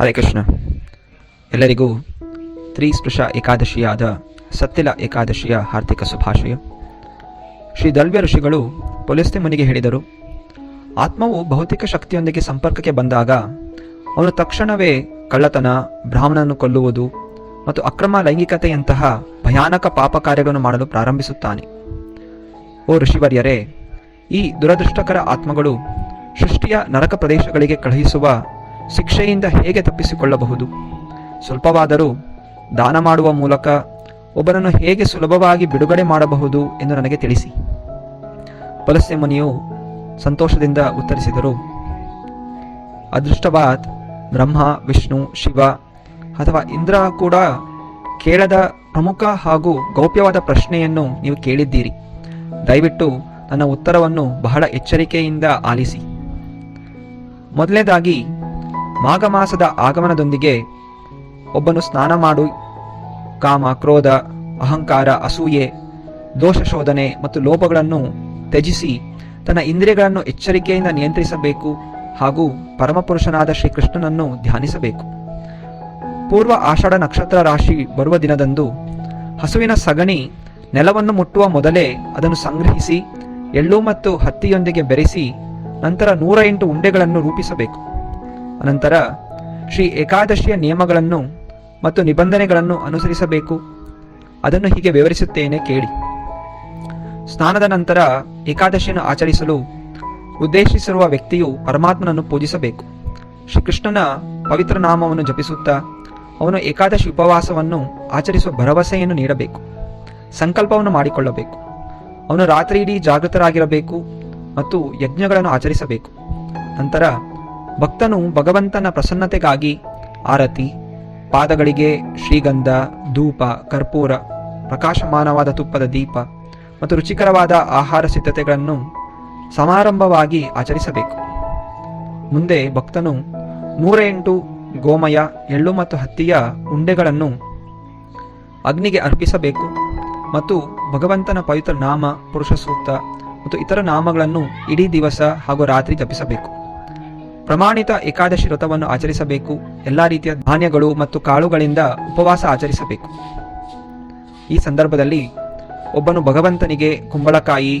ಹರೇ ಕೃಷ್ಣ. ಎಲ್ಲರಿಗೂ ತ್ರಿಸ್ಪೃಶ ಏಕಾದಶಿಯಾದ ಸತ್ತಿಲ ಏಕಾದಶಿಯ ಹಾರ್ದಿಕ ಶುಭಾಶಯ. ಶ್ರೀ ದಲ್ವ್ಯ ಋಷಿಗಳು ಪೊಲೀಸ್ತೆ ಮುನಿಗೆ ಹೇಳಿದರು, ಆತ್ಮವು ಭೌತಿಕ ಶಕ್ತಿಯೊಂದಿಗೆ ಸಂಪರ್ಕಕ್ಕೆ ಬಂದಾಗ ಅವನು ತಕ್ಷಣವೇ ಕಳ್ಳತನ, ಬ್ರಾಹ್ಮಣನನ್ನು ಕೊಲ್ಲುವುದು ಮತ್ತು ಅಕ್ರಮ ಲೈಂಗಿಕತೆಯಂತಹ ಭಯಾನಕ ಪಾಪ ಕಾರ್ಯಗಳನ್ನು ಮಾಡಲು ಪ್ರಾರಂಭಿಸುತ್ತಾನೆ. ಓ ಋಷಿವರ್ಯರೇ, ಈ ದುರದೃಷ್ಟಕರ ಆತ್ಮಗಳು ಸೃಷ್ಟಿಯ ನರಕ ಪ್ರದೇಶಗಳಿಗೆ ಕಳುಹಿಸುವ ಶಿಕ್ಷೆಯಿಂದ ಹೇಗೆ ತಪ್ಪಿಸಿಕೊಳ್ಳಬಹುದು? ಸ್ವಲ್ಪವಾದರೂ ದಾನ ಮಾಡುವ ಮೂಲಕ ಒಬ್ಬರನ್ನು ಹೇಗೆ ಸುಲಭವಾಗಿ ಬಿಡುಗಡೆ ಮಾಡಬಹುದು ಎಂದು ನನಗೆ ತಿಳಿಸಿ. ಪಲಸ್ಯ ಮುನಿಯು ಸಂತೋಷದಿಂದ ಉತ್ತರಿಸಿದರು, ಅದೃಷ್ಟವಾದ್ ಬ್ರಹ್ಮ, ವಿಷ್ಣು, ಶಿವ ಅಥವಾ ಇಂದ್ರ ಕೂಡ ಕೇಳದ ಪ್ರಮುಖ ಹಾಗೂ ಗೌಪ್ಯವಾದ ಪ್ರಶ್ನೆಯನ್ನು ನೀವು ಕೇಳಿದ್ದೀರಿ. ದಯವಿಟ್ಟು ನನ್ನ ಉತ್ತರವನ್ನು ಬಹಳ ಎಚ್ಚರಿಕೆಯಿಂದ ಆಲಿಸಿ. ಮೊದಲನೇದಾಗಿ ಮಾಘ ಮಾಸದ ಆಗಮನದೊಂದಿಗೆ ಒಬ್ಬನು ಸ್ನಾನ ಮಾಡು, ಕಾಮ, ಕ್ರೋಧ, ಅಹಂಕಾರ, ಅಸೂಯೆ, ದೋಷ ಶೋಧನೆ ಮತ್ತು ಲೋಪಗಳನ್ನು ತ್ಯಜಿಸಿ ತನ್ನ ಇಂದ್ರಿಯಗಳನ್ನು ಎಚ್ಚರಿಕೆಯಿಂದ ನಿಯಂತ್ರಿಸಬೇಕು ಹಾಗೂ ಪರಮಪುರುಷನಾದ ಶ್ರೀಕೃಷ್ಣನನ್ನು ಧ್ಯಾನಿಸಬೇಕು. ಪೂರ್ವ ಆಷಾಢ ನಕ್ಷತ್ರ ರಾಶಿ ಬರುವ ದಿನದಂದು ಹಸುವಿನ ಸಗಣಿ ನೆಲವನ್ನು ಮುಟ್ಟುವ ಮೊದಲೇ ಅದನ್ನು ಸಂಗ್ರಹಿಸಿ, ಎಳ್ಳು ಮತ್ತು ಹತ್ತಿಯೊಂದಿಗೆ ಬೆರೆಸಿ, ನಂತರ ನೂರ ಎಂಟು ಉಂಡೆಗಳನ್ನು ರೂಪಿಸಬೇಕು. ಅನಂತರ ಶ್ರೀ ಏಕಾದಶಿಯ ನಿಯಮಗಳನ್ನು ಮತ್ತು ನಿಬಂಧನೆಗಳನ್ನು ಅನುಸರಿಸಬೇಕು. ಅದನ್ನು ಹೀಗೆ ವಿವರಿಸುತ್ತೇನೆ ಕೇಳಿ. ಸ್ನಾನದ ನಂತರ ಏಕಾದಶಿಯನ್ನು ಆಚರಿಸಲು ಉದ್ದೇಶಿಸಿರುವ ವ್ಯಕ್ತಿಯು ಪರಮಾತ್ಮನನ್ನು ಪೂಜಿಸಬೇಕು. ಶ್ರೀಕೃಷ್ಣನ ಪವಿತ್ರ ನಾಮವನ್ನು ಜಪಿಸುತ್ತಾ ಅವನು ಏಕಾದಶಿ ಉಪವಾಸವನ್ನು ಆಚರಿಸುವ ಭರವಸೆಯನ್ನು ನೀಡಬೇಕು. ಸಂಕಲ್ಪವನ್ನು ಮಾಡಿಕೊಳ್ಳಬೇಕು. ಅವನು ರಾತ್ರಿ ಇಡೀ ಜಾಗೃತರಾಗಿರಬೇಕು ಮತ್ತು ಯಜ್ಞಗಳನ್ನು ಆಚರಿಸಬೇಕು. ನಂತರ ಭಕ್ತನು ಭಗವಂತನ ಪ್ರಸನ್ನತೆಗಾಗಿ ಆರತಿ, ಪಾದಗಳಿಗೆ ಶ್ರೀಗಂಧ, ಧೂಪ, ಕರ್ಪೂರ, ಪ್ರಕಾಶಮಾನವಾದ ತುಪ್ಪದ ದೀಪ ಮತ್ತು ರುಚಿಕರವಾದ ಆಹಾರ ಸಿದ್ಧತೆಗಳನ್ನು ಸಮಾರಂಭವಾಗಿ ಆಚರಿಸಬೇಕು. ಮುಂದೆ ಭಕ್ತನು ನೂರ ಎಂಟು ಗೋಮಯ, ಎಳ್ಳು ಮತ್ತು ಹತ್ತಿಯ ಉಂಡೆಗಳನ್ನು ಅಗ್ನಿಗೆ ಅರ್ಪಿಸಬೇಕು ಮತ್ತು ಭಗವಂತನ ಪವಿತ್ರ ನಾಮ ಪುರುಷ ಸೂಕ್ತ ಮತ್ತು ಇತರ ನಾಮಗಳನ್ನು ಇಡೀ ದಿವಸ ಹಾಗೂ ರಾತ್ರಿ ಜಪಿಸಬೇಕು. ಪ್ರಮಾಣಿತ ಏಕಾದಶಿ ವ್ರತವನ್ನು ಆಚರಿಸಬೇಕು. ಎಲ್ಲ ರೀತಿಯ ಧಾನ್ಯಗಳು ಮತ್ತು ಕಾಳುಗಳಿಂದ ಉಪವಾಸ ಆಚರಿಸಬೇಕು. ಈ ಸಂದರ್ಭದಲ್ಲಿ ಒಬ್ಬನು ಭಗವಂತನಿಗೆ ಕುಂಬಳಕಾಯಿ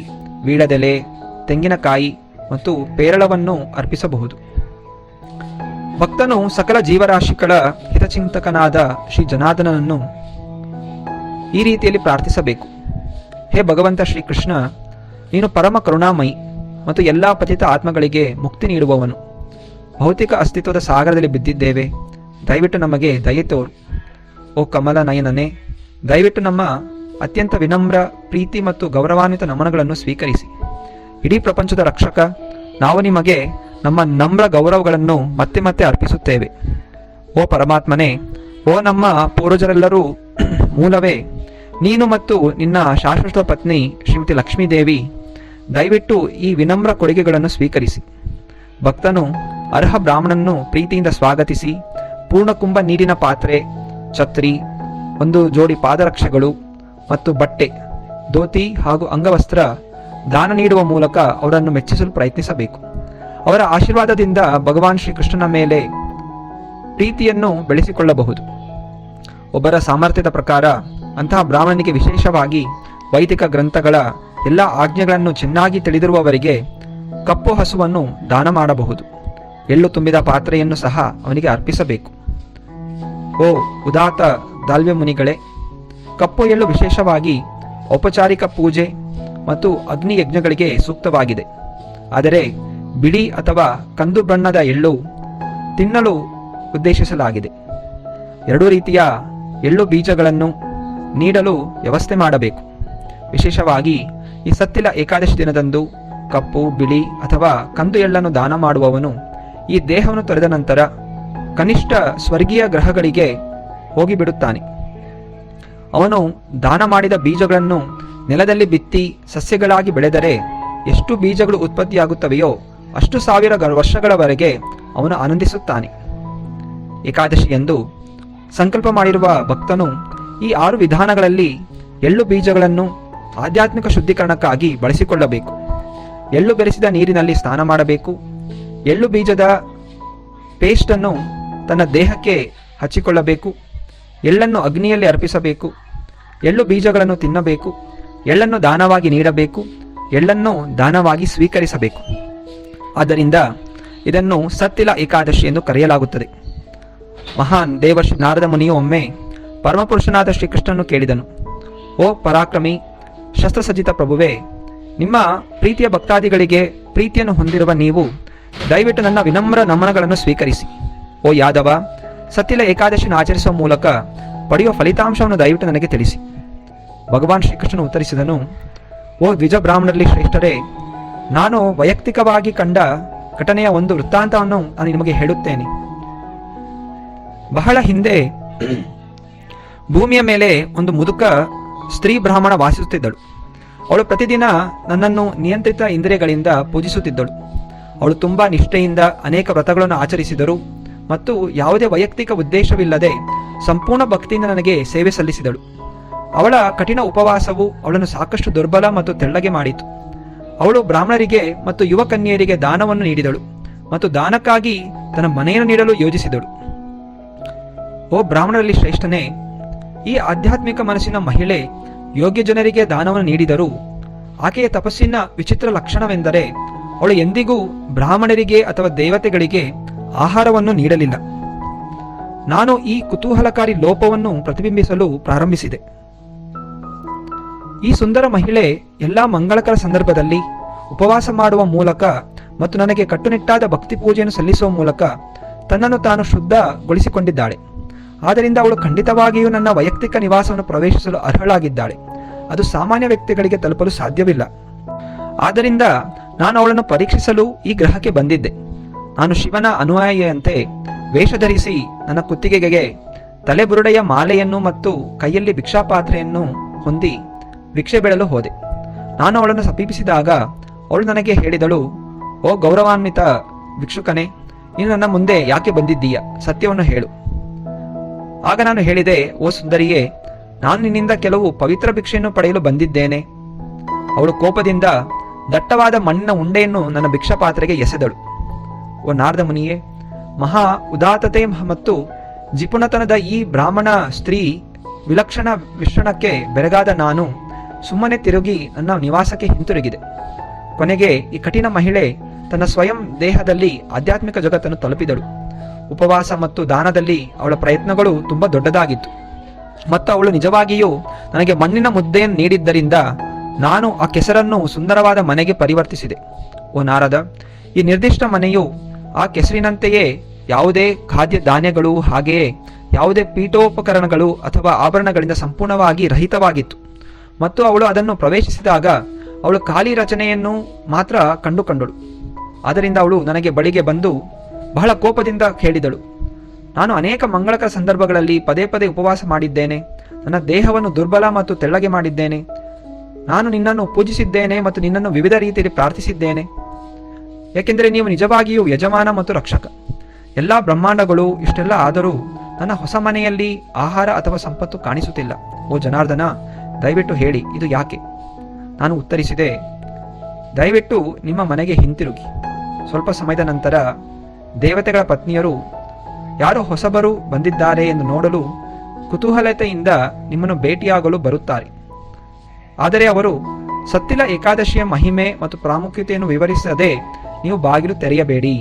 ವೀಳದೆಲೆ ತೆಂಗಿನಕಾಯಿ ಮತ್ತು ಪೇರಳವನ್ನು ಅರ್ಪಿಸಬಹುದು. ಭಕ್ತನು ಸಕಲ ಜೀವರಾಶಿಗಳ ಹಿತಚಿಂತಕನಾದ ಶ್ರೀ ಜನಾರ್ದನನನ್ನು ಈ ರೀತಿಯಲ್ಲಿ ಪ್ರಾರ್ಥಿಸಬೇಕು. ಹೇ ಭಗವಂತ ಶ್ರೀಕೃಷ್ಣ, ನೀನು ಪರಮ ಕರುಣಾಮಯಿ ಮತ್ತು ಎಲ್ಲ ಪತಿತ ಆತ್ಮಗಳಿಗೆ ಮುಕ್ತಿ ನೀಡುವವನು. ಭೌತಿಕ ಅಸ್ತಿತ್ವದ ಸಾಗರದಲ್ಲಿ ಬಿದ್ದಿದ್ದೇವೆ. ದಯವಿಟ್ಟು ನಮಗೆ ದಯೆ ತೋರು. ಓ ಕಮಲ ನಯನನೇ, ದಯವಿಟ್ಟು ನಮ್ಮ ಅತ್ಯಂತ ವಿನಮ್ರ, ಪ್ರೀತಿ ಮತ್ತು ಗೌರವಾನ್ವಿತ ನಮನಗಳನ್ನು ಸ್ವೀಕರಿಸಿ. ಇಡೀ ಪ್ರಪಂಚದ ರಕ್ಷಕ, ನಾವು ನಿಮಗೆ ನಮ್ಮ ನಮ್ರ ಗೌರವಗಳನ್ನು ಮತ್ತೆ ಮತ್ತೆ ಅರ್ಪಿಸುತ್ತೇವೆ. ಓ ಪರಮಾತ್ಮನೇ, ಓ ನಮ್ಮ ಪೂರ್ವಜರೆಲ್ಲರೂ ಮೂಲವೇ, ನೀನು ಮತ್ತು ನಿನ್ನ ಶಾಶ್ವತ ಪತ್ನಿ ಶ್ರೀಮತಿ ಲಕ್ಷ್ಮೀದೇವಿ, ದಯವಿಟ್ಟು ಈ ವಿನಮ್ರ ಕೊಡುಗೆಗಳನ್ನು ಸ್ವೀಕರಿಸಿ. ಭಕ್ತನು ಅರ್ಹ ಬ್ರಾಹ್ಮಣನ್ನು ಪ್ರೀತಿಯಿಂದ ಸ್ವಾಗತಿಸಿ, ಪೂರ್ಣಕುಂಭ ನೀರಿನ ಪಾತ್ರೆ, ಛತ್ರಿ, ಒಂದು ಜೋಡಿ ಪಾದರಕ್ಷೆಗಳು ಮತ್ತು ಬಟ್ಟೆ, ಧೋತಿ ಹಾಗೂ ಅಂಗವಸ್ತ್ರ ದಾನ ನೀಡುವ ಮೂಲಕ ಅವರನ್ನು ಮೆಚ್ಚಿಸಲು ಪ್ರಯತ್ನಿಸಬೇಕು. ಅವರ ಆಶೀರ್ವಾದದಿಂದ ಭಗವಾನ್ ಶ್ರೀಕೃಷ್ಣನ ಮೇಲೆ ಪ್ರೀತಿಯನ್ನು ಬೆಳೆಸಿಕೊಳ್ಳಬಹುದು. ಒಬ್ಬರ ಸಾಮರ್ಥ್ಯದ ಪ್ರಕಾರ ಅಂತಹ ಬ್ರಾಹ್ಮಣನಿಗೆ ವಿಶೇಷವಾಗಿ ವೈದಿಕ ಗ್ರಂಥಗಳ ಎಲ್ಲ ಆಜ್ಞೆಗಳನ್ನು ಚೆನ್ನಾಗಿ ತಿಳಿದಿರುವವರಿಗೆ ಕಪ್ಪು ಹಸುವನ್ನು ದಾನ ಮಾಡಬಹುದು. ಎಳ್ಳು ತುಂಬಿದ ಪಾತ್ರೆಯನ್ನು ಸಹ ಅವನಿಗೆ ಅರ್ಪಿಸಬೇಕು. ಓ ಉದಾತ ದಾಲ್ವೆ ಮುನಿಗಳೇ ಕಪ್ಪು ಎಳ್ಳು ವಿಶೇಷವಾಗಿ ಔಪಚಾರಿಕ ಪೂಜೆ ಮತ್ತು ಅಗ್ನಿ ಯಜ್ಞಗಳಿಗೆ ಸೂಕ್ತವಾಗಿದೆ. ಆದರೆ ಬಿಳಿ ಅಥವಾ ಕಂದು ಬಣ್ಣದ ಎಳ್ಳು ತಿನ್ನಲು ಉದ್ದೇಶಿಸಲಾಗಿದೆ. ಎರಡೂ ರೀತಿಯ ಎಳ್ಳು ಬೀಜಗಳನ್ನು ನೀಡಲು ವ್ಯವಸ್ಥೆ ಮಾಡಬೇಕು. ವಿಶೇಷವಾಗಿ ಈ ಸತ್ತಿಲ ಏಕಾದಶಿ ದಿನದಂದು ಕಪ್ಪು, ಬಿಳಿ ಅಥವಾ ಕಂದು ಎಳ್ಳನ್ನು ದಾನ ಮಾಡುವವನು ಈ ದೇಹವನ್ನು ತೊರೆದ ನಂತರ ಕನಿಷ್ಠ ಸ್ವರ್ಗೀಯ ಗ್ರಹಗಳಿಗೆ ಹೋಗಿಬಿಡುತ್ತಾನೆ. ಅವನು ದಾನ ಮಾಡಿದ ಬೀಜಗಳನ್ನು ನೆಲದಲ್ಲಿ ಬಿತ್ತಿ ಸಸ್ಯಗಳಾಗಿ ಬೆಳೆದರೆ ಎಷ್ಟು ಬೀಜಗಳು ಉತ್ಪತ್ತಿಯಾಗುತ್ತವೆಯೋ ಅಷ್ಟು ಸಾವಿರ ವರ್ಷಗಳವರೆಗೆ ಅವನು ಆನಂದಿಸುತ್ತಾನೆ. ಏಕಾದಶಿ ಎಂದು ಸಂಕಲ್ಪ ಮಾಡಿರುವ ಭಕ್ತನು ಈ ಆರು ವಿಧಾನಗಳಲ್ಲಿ ಎಳ್ಳು ಬೀಜಗಳನ್ನು ಆಧ್ಯಾತ್ಮಿಕ ಶುದ್ಧೀಕರಣಕ್ಕಾಗಿ ಬಳಸಿಕೊಳ್ಳಬೇಕು. ಎಳ್ಳು ಬೆರೆಸಿದ ನೀರಿನಲ್ಲಿ ಸ್ನಾನ ಮಾಡಬೇಕು. ಎಳ್ಳು ಬೀಜದ ಪೇಸ್ಟನ್ನು ತನ್ನ ದೇಹಕ್ಕೆ ಹಚ್ಚಿಕೊಳ್ಳಬೇಕು. ಎಳ್ಳನ್ನು ಅಗ್ನಿಯಲ್ಲಿ ಅರ್ಪಿಸಬೇಕು. ಎಳ್ಳು ಬೀಜಗಳನ್ನು ತಿನ್ನಬೇಕು. ಎಳ್ಳನ್ನು ದಾನವಾಗಿ ನೀಡಬೇಕು. ಎಳ್ಳನ್ನು ದಾನವಾಗಿ ಸ್ವೀಕರಿಸಬೇಕು. ಆದ್ದರಿಂದ ಇದನ್ನು ಸತ್ತಿಲ ಏಕಾದಶಿ ಎಂದು ಕರೆಯಲಾಗುತ್ತದೆ. ಮಹಾನ್ ದೇವರ್ಷಿ ನಾರದ ಮುನಿಯು ಒಮ್ಮೆ ಪರಮಪುರುಷನಾದ ಶ್ರೀಕೃಷ್ಣನು ಕೇಳಿದನು, ಓ ಪರಾಕ್ರಮಿ, ಶಸ್ತ್ರಸಜ್ಜಿತ ಪ್ರಭುವೇ, ನಿಮ್ಮ ಪ್ರೀತಿಯ ಭಕ್ತಾದಿಗಳಿಗೆ ಪ್ರೀತಿಯನ್ನು ಹೊಂದಿರುವ ನೀವು ದಯವಿಟ್ಟು ನನ್ನ ವಿನಮ್ರ ನಮನಗಳನ್ನು ಸ್ವೀಕರಿಸಿ. ಓ ಯಾದವ ಸತ್ಯಲ ಏಕಾದಶಿನ ಆಚರಿಸುವ ಮೂಲಕ ಪಡೆಯುವ ಫಲಿತಾಂಶವನ್ನು ದಯವಿಟ್ಟು ನನಗೆ ತಿಳಿಸಿ. ಭಗವಾನ್ ಶ್ರೀಕೃಷ್ಣನು ಉತ್ತರಿಸಿದನು, ಓ ದ್ವಿಜ ಬ್ರಾಹ್ಮಣರಲ್ಲಿ ಶ್ರೇಷ್ಠರೇ, ನಾನು ವೈಯಕ್ತಿಕವಾಗಿ ಕಂಡ ಘಟನೆಯ ಒಂದು ವೃತ್ತಾಂತವನ್ನು ನಾನು ನಿಮಗೆ ಹೇಳುತ್ತೇನೆ. ಬಹಳ ಹಿಂದೆ ಭೂಮಿಯ ಮೇಲೆ ಒಂದು ಮುದುಕ ಸ್ತ್ರೀ ಬ್ರಾಹ್ಮಣ ವಾಸಿಸುತ್ತಿದ್ದಳು. ಅವಳು ಪ್ರತಿದಿನ ನನ್ನನ್ನು ನಿಯಂತ್ರಿತ ಇಂದ್ರಿಯಗಳಿಂದ ಪೂಜಿಸುತ್ತಿದ್ದಳು. ಅವಳು ತುಂಬಾ ನಿಷ್ಠೆಯಿಂದ ಅನೇಕ ವ್ರತಗಳನ್ನು ಆಚರಿಸಿದರು ಮತ್ತು ಯಾವುದೇ ವೈಯಕ್ತಿಕ ಉದ್ದೇಶವಿಲ್ಲದೆ ಸಂಪೂರ್ಣ ಭಕ್ತಿಯಿಂದ ನನಗೆ ಸೇವೆ ಸಲ್ಲಿಸಿದಳು. ಅವಳ ಕಠಿಣ ಉಪವಾಸವು ಅವಳನ್ನು ಸಾಕಷ್ಟು ದುರ್ಬಲ ಮತ್ತು ತೆಳ್ಳಗೆ ಮಾಡಿತು. ಅವಳು ಬ್ರಾಹ್ಮಣರಿಗೆ ಮತ್ತು ಯುವ ಕನ್ಯೆಯರಿಗೆ ದಾನವನ್ನು ನೀಡಿದಳು ಮತ್ತು ದಾನಕ್ಕಾಗಿ ತನ್ನ ಮನೆಯನ್ನು ನೀಡಲು ಯೋಜಿಸಿದಳು. ಓ ಬ್ರಾಹ್ಮಣರಲ್ಲಿ ಶ್ರೇಷ್ಠನೇ, ಈ ಆಧ್ಯಾತ್ಮಿಕ ಮನಸ್ಸಿನ ಮಹಿಳೆ ಯೋಗ್ಯ ಜನರಿಗೆ ದಾನವನ್ನು ನೀಡಿದರು ಆಕೆಯ ತಪಸ್ಸಿನ ವಿಚಿತ್ರ ಲಕ್ಷಣವೆಂದರೆ ಅವಳು ಎಂದಿಗೂ ಬ್ರಾಹ್ಮಣರಿಗೆ ಅಥವಾ ದೇವತೆಗಳಿಗೆ ಆಹಾರವನ್ನು ನೀಡಲಿಲ್ಲ. ನಾನು ಈ ಕುತೂಹಲಕಾರಿ ಲೋಪವನ್ನು ಪ್ರತಿಬಿಂಬಿಸಲು ಪ್ರಾರಂಭಿಸಿದೆ. ಈ ಸುಂದರ ಮಹಿಳೆ ಎಲ್ಲಾ ಮಂಗಳಕರ ಸಂದರ್ಭದಲ್ಲಿ ಉಪವಾಸ ಮಾಡುವ ಮೂಲಕ ಮತ್ತು ನನಗೆ ಕಟ್ಟುನಿಟ್ಟಾದ ಭಕ್ತಿ ಪೂಜೆಯನ್ನು ಸಲ್ಲಿಸುವ ಮೂಲಕ ತನ್ನನ್ನು ತಾನು ಶುದ್ಧಗೊಳಿಸಿಕೊಂಡಿದ್ದಾಳೆ. ಆದ್ದರಿಂದ ಅವಳು ಖಂಡಿತವಾಗಿಯೂ ನನ್ನ ವೈಯಕ್ತಿಕ ನಿವಾಸವನ್ನು ಪ್ರವೇಶಿಸಲು ಅರ್ಹಳಾಗಿದ್ದಾಳೆ. ಅದು ಸಾಮಾನ್ಯ ವ್ಯಕ್ತಿಗಳಿಗೆ ತಲುಪಲು ಸಾಧ್ಯವಿಲ್ಲ. ಆದ್ದರಿಂದ ನಾನು ಅವಳನ್ನು ಪರೀಕ್ಷಿಸಲು ಈ ಗ್ರಹಕ್ಕೆ ಬಂದಿದ್ದೆ. ನಾನು ಶಿವನ ಅನುಯಾಯಿಯಂತೆ ವೇಷ ಧರಿಸಿ ನನ್ನ ಕುತ್ತಿಗೆಗೆ ತಲೆಬುರುಡೆಯ ಮಾಲೆಯನ್ನು ಮತ್ತು ಕೈಯಲ್ಲಿ ಭಿಕ್ಷಾಪಾತ್ರೆಯನ್ನು ಹೊಂದಿ ಭಿಕ್ಷೆ ಬೆಳಲು ಹೋದೆ. ನಾನು ಅವಳನ್ನು ಸಮೀಪಿಸಿದಾಗ ಅವಳು ನನಗೆ ಹೇಳಿದಳು, ಓ ಗೌರವಾನ್ವಿತ ಭಿಕ್ಷುಕನೇ, ನೀನು ನನ್ನ ಮುಂದೆ ಯಾಕೆ ಬಂದಿದ್ದೀಯ? ಸತ್ಯವನ್ನು ಹೇಳು. ಆಗ ನಾನು ಹೇಳಿದೆ, ಓ ಸುಂದರಿಯೇ, ನಾನು ನಿನ್ನಿಂದ ಕೆಲವು ಪವಿತ್ರ ಭಿಕ್ಷೆಯನ್ನು ಪಡೆಯಲು ಬಂದಿದ್ದೇನೆ. ಅವಳು ಕೋಪದಿಂದ ದಟ್ಟವಾದ ಮಣ್ಣಿನ ಉಂಡೆಯನ್ನು ನನ್ನ ಭಿಕ್ಷಾಪಾತ್ರೆಗೆ ಎಸೆದಳು. ಓ ನಾರದ ಮುನಿಯೇ, ಮಹಾ ಉದಾತತೆ ಮತ್ತು ಜಿಪುಣತನದ ಈ ಬ್ರಾಹ್ಮಣ ಸ್ತ್ರೀ ವಿಲಕ್ಷಣ ಮಿಶ್ರಣಕ್ಕೆ ಬೆರಗಾದ ನಾನು ಸುಮ್ಮನೆ ತಿರುಗಿ ನನ್ನ ನಿವಾಸಕ್ಕೆ ಹಿಂತಿರುಗಿದೆ. ಕೊನೆಗೆ ಈ ಕಠಿಣ ಮಹಿಳೆ ತನ್ನ ಸ್ವಯಂ ದೇಹದಲ್ಲಿ ಆಧ್ಯಾತ್ಮಿಕ ಜಗತ್ತನ್ನು ತಲುಪಿದಳು. ಉಪವಾಸ ಮತ್ತು ದಾನದಲ್ಲಿ ಅವಳ ಪ್ರಯತ್ನಗಳು ತುಂಬಾ ದೊಡ್ಡದಾಗಿತ್ತು. ಮತ್ತು ಅವಳು ನಿಜವಾಗಿಯೂ ನನಗೆ ಮಣ್ಣಿನ ಮುದ್ದೆಯನ್ನು ನೀಡಿದ್ದರಿಂದ ನಾನು ಆ ಕೆಸರನ್ನು ಸುಂದರವಾದ ಮನೆಗೆ ಪರಿವರ್ತಿಸಿದೆ. ಓ ನಾರದ, ಈ ನಿರ್ದಿಷ್ಟ ಮನೆಯು ಆ ಕೆಸರಿನಂತೆಯೇ ಯಾವುದೇ ಖಾದ್ಯ ಧಾನ್ಯಗಳು ಹಾಗೆಯೇ ಯಾವುದೇ ಪೀಠೋಪಕರಣಗಳು ಅಥವಾ ಆಭರಣಗಳಿಂದ ಸಂಪೂರ್ಣವಾಗಿ ರಹಿತವಾಗಿತ್ತು. ಮತ್ತು ಅವಳು ಅದನ್ನು ಪ್ರವೇಶಿಸಿದಾಗ ಅವಳು ಖಾಲಿ ರಚನೆಯನ್ನು ಮಾತ್ರ ಕಂಡುಕೊಂಡಳು ಆದ್ದರಿಂದ ಅವಳು ನನಗೆ ಬಳಿಗೆ ಬಂದು ಬಹಳ ಕೋಪದಿಂದ ಕೇಳಿದಳು ನಾನು ಅನೇಕ ಮಂಗಳಕರ ಸಂದರ್ಭಗಳಲ್ಲಿ ಪದೇ ಪದೇ ಉಪವಾಸ ಮಾಡಿದ್ದೇನೆ. ನನ್ನ ದೇಹವನ್ನು ದುರ್ಬಲ ಮತ್ತು ತೆಳ್ಳಗೆ ಮಾಡಿದ್ದೇನೆ. ನಾನು ನಿನ್ನನ್ನು ಪೂಜಿಸಿದ್ದೇನೆ ಮತ್ತು ನಿನ್ನನ್ನು ವಿವಿಧ ರೀತಿಯಲ್ಲಿ ಪ್ರಾರ್ಥಿಸಿದ್ದೇನೆ. ಏಕೆಂದರೆ ನೀವು ನಿಜವಾಗಿಯೂ ಯಜಮಾನ ಮತ್ತು ರಕ್ಷಕ. ಎಲ್ಲ ಬ್ರಹ್ಮಾಂಡಗಳು ಇಷ್ಟೆಲ್ಲ ಆದರೂ ನನ್ನ ಹೊಸ ಮನೆಯಲ್ಲಿ ಆಹಾರ ಅಥವಾ ಸಂಪತ್ತು ಕಾಣಿಸುತ್ತಿಲ್ಲ. ಓ ಜನಾರ್ದನ, ದಯವಿಟ್ಟು ಹೇಳಿ, ಇದು ಯಾಕೆ? ನಾನು ಉತ್ತರಿಸಿದೆ, ದಯವಿಟ್ಟು ನಿಮ್ಮ ಮನೆಗೆ ಹಿಂತಿರುಗಿ. ಸ್ವಲ್ಪ ಸಮಯದ ನಂತರ ದೇವತೆಗಳ ಪತ್ನಿಯರು, ಯಾರೋ ಹೊಸಬರು ಬಂದಿದ್ದಾರೆ ಎಂದು ನೋಡಲು ಕುತೂಹಲತೆಯಿಂದ ನಿಮ್ಮನ್ನು ಭೇಟಿಯಾಗಲು ಬರುತ್ತಾರೆ. ಆದರೆ ಅವರು, ಸತ್ತಿಲ ಏಕಾದಶಿಯ ಮಹಿಮೆ ಮತ್ತು ಪ್ರಾಮುಖ್ಯತೆಯನ್ನು ವಿವರಿಸದೆ ನೀವು ಬಾಗಿಲು ತೆರೆಯಬೇಡಿ.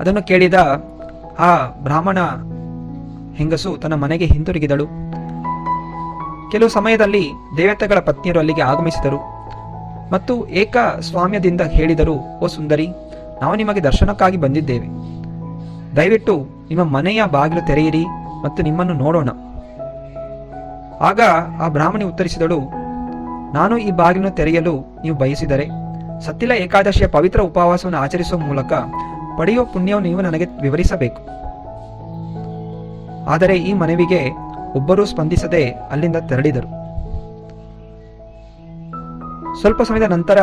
ಅದನ್ನು ಕೇಳಿದ ಆ ಬ್ರಾಹ್ಮಣ ಹೆಂಗಸು ತನ್ನ ಮನೆಗೆ ಹಿಂತಿರುಗಿದಳು ಕೆಲವು ಸಮಯದಲ್ಲಿ ದೇವತೆಗಳ ಪತ್ನಿಯರು ಅಲ್ಲಿಗೆ ಆಗಮಿಸಿದರು ಮತ್ತು ಏಕ ಸ್ವಾಮ್ಯದಿಂದ ಹೇಳಿದರು, ಓ ಸುಂದರಿ, ನಾವು ನಿಮಗೆ ದರ್ಶನಕ್ಕಾಗಿ ಬಂದಿದ್ದೇವೆ. ದಯವಿಟ್ಟು ನಿಮ್ಮ ಮನೆಯ ಬಾಗಿಲು ತೆರೆಯಿರಿ ಮತ್ತು ನಿಮ್ಮನ್ನು ನೋಡೋಣ. ಆಗ ಆ ಬ್ರಾಹ್ಮಣಿ ಉತ್ತರಿಸಿದಳು, ನಾನು ಈ ಬಾಗಿಲನ್ನು ತೆರೆಯಲು ನೀವು ಬಯಸಿದರೆ ಸತ್ತಿಲ ಏಕಾದಶಿಯ ಪವಿತ್ರ ಉಪವಾಸವನ್ನು ಆಚರಿಸುವ ಮೂಲಕ ಪಡೆಯುವ ಪುಣ್ಯವನ್ನು ನೀವು ನನಗೆ ವಿವರಿಸಬೇಕು. ಆದರೆ ಈ ಮನವಿಗೆ ಒಬ್ಬರೂ ಸ್ಪಂದಿಸದೆ ಅಲ್ಲಿಂದ ತೆರಳಿದರು. ಸ್ವಲ್ಪ ಸಮಯದ ನಂತರ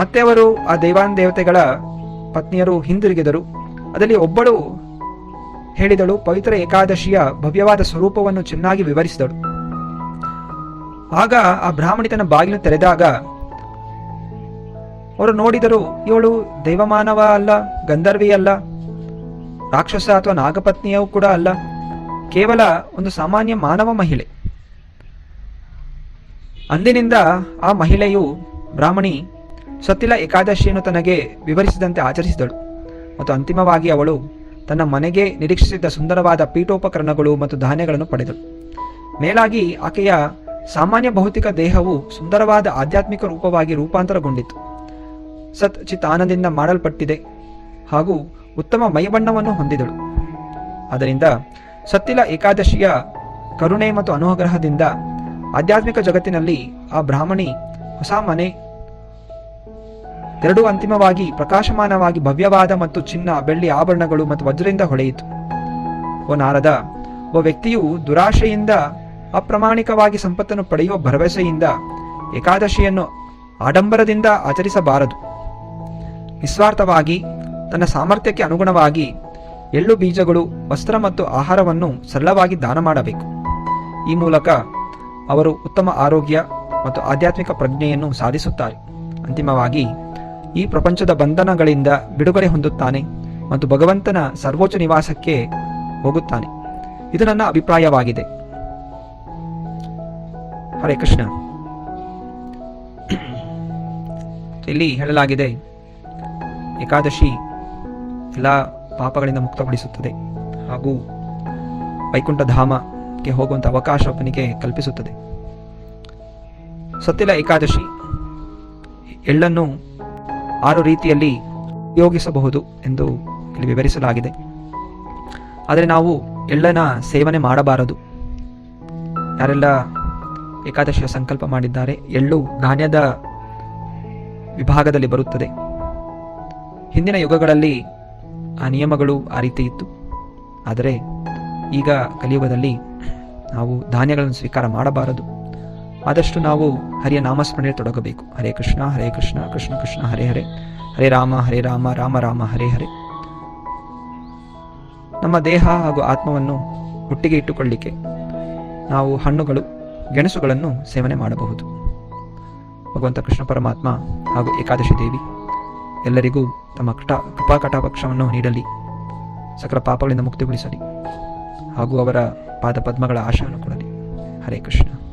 ಮತ್ತೆ ಅವರು ಆ ದೇವಾನ್ ದೇವತೆಗಳ ಪತ್ನಿಯರು ಹಿಂದಿರುಗಿದರು. ಅದರಲ್ಲಿ ಒಬ್ಬಳು ಹೇಳಿದಳು. ಪವಿತ್ರ ಏಕಾದಶಿಯ ಭವ್ಯವಾದ ಸ್ವರೂಪವನ್ನು ಚೆನ್ನಾಗಿ ವಿವರಿಸಿದಳು. ಆಗ ಆ ಬ್ರಾಹ್ಮಣಿ ತನ್ನ ಬಾಗಿಲು ತೆರೆದಾಗ, ಅವರು ನೋಡಿದರು, ಇವಳು ದೈವಮಾನವ ಅಲ್ಲ, ಗಂಧರ್ವಿ ಅಲ್ಲ, ರಾಕ್ಷಸ ಅಥವಾ ನಾಗಪತ್ನಿಯೂ ಕೂಡ ಅಲ್ಲ, ಕೇವಲ ಒಂದು ಸಾಮಾನ್ಯ ಮಾನವ ಮಹಿಳೆ. ಅಂದಿನಿಂದ ಆ ಮಹಿಳೆಯು ಬ್ರಾಹ್ಮಣಿ ಸತ್ತಿಲ ಏಕಾದಶಿಯನ್ನು ತನಗೆ ವಿವರಿಸಿದಂತೆ ಆಚರಿಸಿದಳು. ಮತ್ತು ಅಂತಿಮವಾಗಿ ಅವಳು ತನ್ನ ಮನೆಗೆ ನಿರೀಕ್ಷಿಸಿದ್ದ ಸುಂದರವಾದ ಪೀಠೋಪಕರಣಗಳು ಮತ್ತು ಧಾನ್ಯಗಳನ್ನು ಪಡೆದಳು. ಮೇಲಾಗಿ ಆಕೆಯ ಸಾಮಾನ್ಯ ಭೌತಿಕ ದೇಹವು ಸುಂದರವಾದ ಆಧ್ಯಾತ್ಮಿಕ ರೂಪವಾಗಿ ರೂಪಾಂತರಗೊಂಡಿತು. ಸತ್ ಚಿತ್ ಆನಂದದಿಂದ ಮಾಡಲ್ಪಟ್ಟಿದೆ ಹಾಗೂ ಉತ್ತಮ ಮೈಬಣ್ಣವನ್ನು ಹೊಂದಿದಳು. ಅದರಿಂದ ಸತ್ತಿಲ ಏಕಾದಶಿಯ ಕರುಣೆ ಮತ್ತು ಅನುಗ್ರಹದಿಂದ ಆಧ್ಯಾತ್ಮಿಕ ಜಗತ್ತಿನಲ್ಲಿ ಆ ಬ್ರಾಹ್ಮಣಿ ಹೊಸ ಮನೆ ಎರಡೂ ಅಂತಿಮವಾಗಿ ಪ್ರಕಾಶಮಾನವಾಗಿ ಭವ್ಯವಾದ ಮತ್ತು ಚಿನ್ನ, ಬೆಳ್ಳಿ ಆಭರಣಗಳು ಮತ್ತು ವಜ್ರದಿಂದ ಹೊಳೆಯಿತು. ಓ ನಾರದ ಒಬ್ಬ ವ್ಯಕ್ತಿಯು ದುರಾಶೆಯಿಂದ ಅಪ್ರಾಮಾಣಿಕವಾಗಿ ಸಂಪತ್ತನ್ನು ಪಡೆಯುವ ಭರವಸೆಯಿಂದ ಏಕಾದಶಿಯನ್ನು ಆಡಂಬರದಿಂದ ಆಚರಿಸಬಾರದು. ನಿಸ್ವಾರ್ಥವಾಗಿ, ತನ್ನ ಸಾಮರ್ಥ್ಯಕ್ಕೆ ಅನುಗುಣವಾಗಿ ಎಳ್ಳು ಬೀಜಗಳು, ವಸ್ತ್ರ ಮತ್ತು ಆಹಾರವನ್ನು ಸರಳವಾಗಿ ದಾನ ಮಾಡಬೇಕು. ಈ ಮೂಲಕ ಅವರು ಉತ್ತಮ ಆರೋಗ್ಯ ಮತ್ತು ಆಧ್ಯಾತ್ಮಿಕ ಪ್ರಜ್ಞೆಯನ್ನು ಸಾಧಿಸುತ್ತಾರೆ. ಅಂತಿಮವಾಗಿ ಈ ಪ್ರಪಂಚದ ಬಂಧನಗಳಿಂದ ಬಿಡುಗಡೆ ಹೊಂದುತ್ತಾನೆ ಮತ್ತು ಭಗವಂತನ ಸರ್ವೋಚ್ಚ ನಿವಾಸಕ್ಕೆ ಹೋಗುತ್ತಾನೆ. ಇದು ನನ್ನ ಅಭಿಪ್ರಾಯವಾಗಿದೆ. ಹರೇ ಕೃಷ್ಣ. ಇಲ್ಲಿ ಹೇಳಲಾಗಿದೆ, ಏಕಾದಶಿ ಎಲ್ಲ ಪಾಪಗಳಿಂದ ಮುಕ್ತಗೊಳಿಸುತ್ತದೆ ಹಾಗೂ ವೈಕುಂಠ ಧಾಮಕ್ಕೆ ಹೋಗುವಂಥ ಅವಕಾಶ ಒಬ್ಬನಿಗೆ ಕಲ್ಪಿಸುತ್ತದೆ. ಸತ್ಯಲ ಏಕಾದಶಿ ಎಳ್ಳನ್ನು ಆರು ರೀತಿಯಲ್ಲಿ ಉಪಯೋಗಿಸಬಹುದು ಎಂದು ಇಲ್ಲಿ ವಿವರಿಸಲಾಗಿದೆ. ಆದರೆ ನಾವು ಎಳ್ಳನ ಸೇವನೆ ಮಾಡಬಾರದು. ಯಾರೆಲ್ಲ ಏಕಾದಶಿಯ ಸಂಕಲ್ಪ ಮಾಡಿದ್ದಾರೆ, ಎಳ್ಳು ಧಾನ್ಯದ ವಿಭಾಗದಲ್ಲಿ ಬರುತ್ತದೆ. ಹಿಂದಿನ ಯುಗಗಳಲ್ಲಿ ಆ ನಿಯಮಗಳು ಆ ರೀತಿ ಇತ್ತು. ಆದರೆ ಈಗ ಕಲಿಯುಗದಲ್ಲಿ ನಾವು ಧಾನ್ಯಗಳನ್ನು ಸ್ವೀಕಾರ ಮಾಡಬಾರದು. ಆದಷ್ಟು ನಾವು ಹರಿಯ ನಾಮಸ್ಮರಣೆ ತೊಡಗಬೇಕು. ಹರೇ ಕೃಷ್ಣ ಹರೇ ಕೃಷ್ಣ ಕೃಷ್ಣ ಕೃಷ್ಣ, ಹರೇ ಹರೇ. ಹರೇ ರಾಮ ಹರೇ ರಾಮ ರಾಮ ರಾಮ, ಹರೇ ಹರೇ. ನಮ್ಮ ದೇಹ ಹಾಗೂ ಆತ್ಮವನ್ನು ಒಟ್ಟಿಗೆ ಇಟ್ಟುಕೊಳ್ಳಿಕ್ಕೆ ನಾವು ಹಣ್ಣುಗಳು, ಗೆಣಸುಗಳನ್ನು ಸೇವನೆ ಮಾಡಬಹುದು. ಭಗವಂತ ಕೃಷ್ಣ ಪರಮಾತ್ಮ ಹಾಗೂ ಏಕಾದಶಿ ದೇವಿ ಎಲ್ಲರಿಗೂ ತಮ್ಮ ಕಟ, ಕೃಪಾ ಕಟಾಪಕ್ಷವನ್ನು ನೀಡಲಿ. ಸಕಲ ಪಾಪಗಳಿಂದ ಮುಕ್ತಿಗೊಳಿಸಲಿ. ಹಾಗೂ ಅವರ ಪಾದ ಪದ್ಮಗಳ ಆಶಯವನ್ನು ಕೊಡಲಿ. ಹರೇ ಕೃಷ್ಣ.